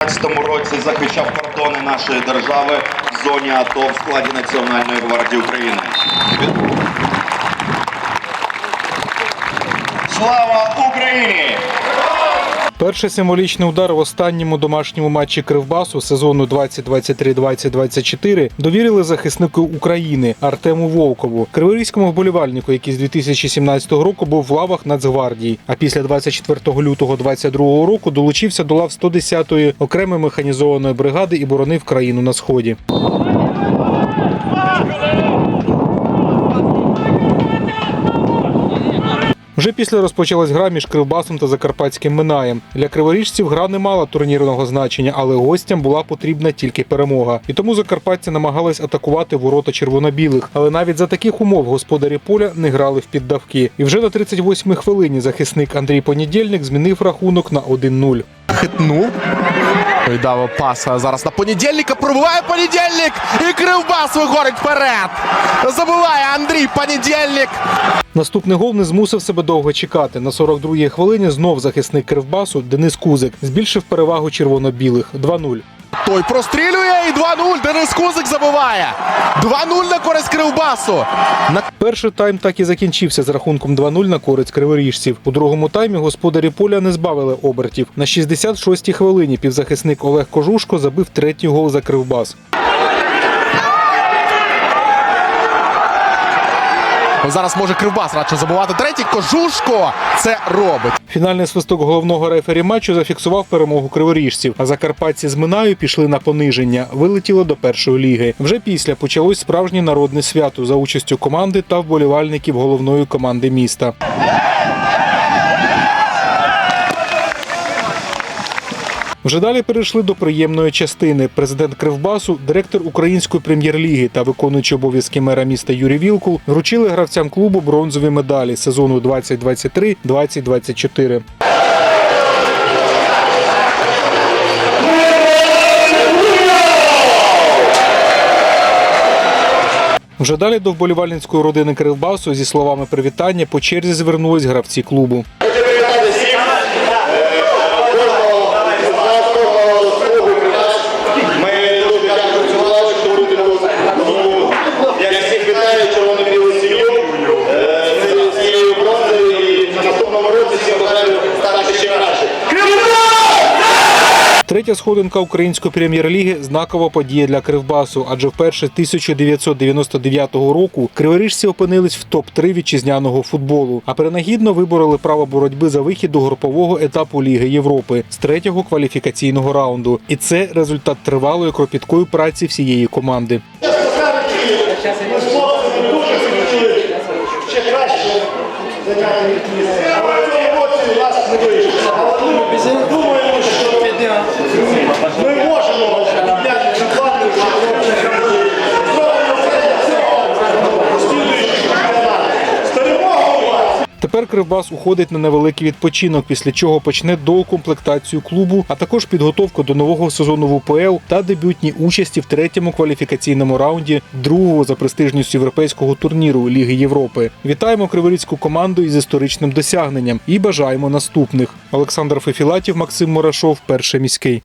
2015 році захищав кордони нашої держави в зоні АТО в складі Національної гвардії України. Слава Україні! Перший символічний удар в останньому домашньому матчі Кривбасу сезону 2023-2024 довірили захиснику України Артему Вовкову, криворізькому вболівальнику, який з 2017 року був в лавах Нацгвардії. А після 24 лютого 2022 року долучився до лав 110-ї окремої механізованої бригади і боронив країну на сході. Вже після розпочалась гра між Кривбасом та Закарпатським Минаєм. Для криворіжців гра не мала турнірного значення, але гостям була потрібна тільки перемога. І тому закарпатці намагались атакувати ворота червоно-білих. Але навіть за таких умов господарі поля не грали в піддавки. І вже на 38-й хвилині захисник Андрій Понедільник змінив рахунок на 1-0. хитнув. Віддав пас зараз на понедільника. Пробиває понедільник. І Кривбас вигорить вперед. Забиває Андрій Понедільник. Наступний гол не змусив себе довго чекати. На 42-й хвилині знов захисник Кривбасу Денис Кузик збільшив перевагу червоно-білих 2-0. Той прострілює і 2-0. Денис Кузик забиває. 2-0 на користь Кривбасу. На Перший тайм так і закінчився з рахунком 2-0 на користь криворіжців. У другому таймі господарі поля не збавили обертів. На 66-й хвилині півзахисник Олег Кожушко забив третій гол за кривбас. Зараз може Кривбас радше забувати. третій. Кожушко це робить. Фінальний свисток головного рефері матчу зафіксував перемогу криворіжців. А закарпатці з Минаю пішли на пониження, Вилетіло до першої ліги. Вже після почалось справжнє народне свято за участю команди та вболівальників головної команди міста. Вже далі перейшли до приємної частини. Президент Кривбасу, директор української прем'єр-ліги та виконуючий обов'язки мера міста Юрій Вілкул вручили гравцям клубу бронзові медалі сезону 2023-2024. Вже далі до вболівальницької родини Кривбасу зі словами привітання по черзі звернулись гравці клубу. Третя сходинка української прем'єр-ліги знакова подія для Кривбасу, адже вперше 1999 року криворіжці опинились в топ-3 вітчизняного футболу, а принагідно вибороли право боротьби за вихід до групового етапу Ліги Європи з третього кваліфікаційного раунду. І це результат тривалої кропіткої праці всієї команди. 어때요? Тепер Кривбас уходить на невеликий відпочинок, після чого почне доукомплектацію клубу, а також підготовку до нового сезону в УПЛ та дебютні участі в третьому кваліфікаційному раунді другого за престижністю європейського турніру Ліги Європи. Вітаємо криворізьку команду із історичним досягненням і бажаємо наступних. Олександр Фефілатів, Максим Мурашов, перший міський.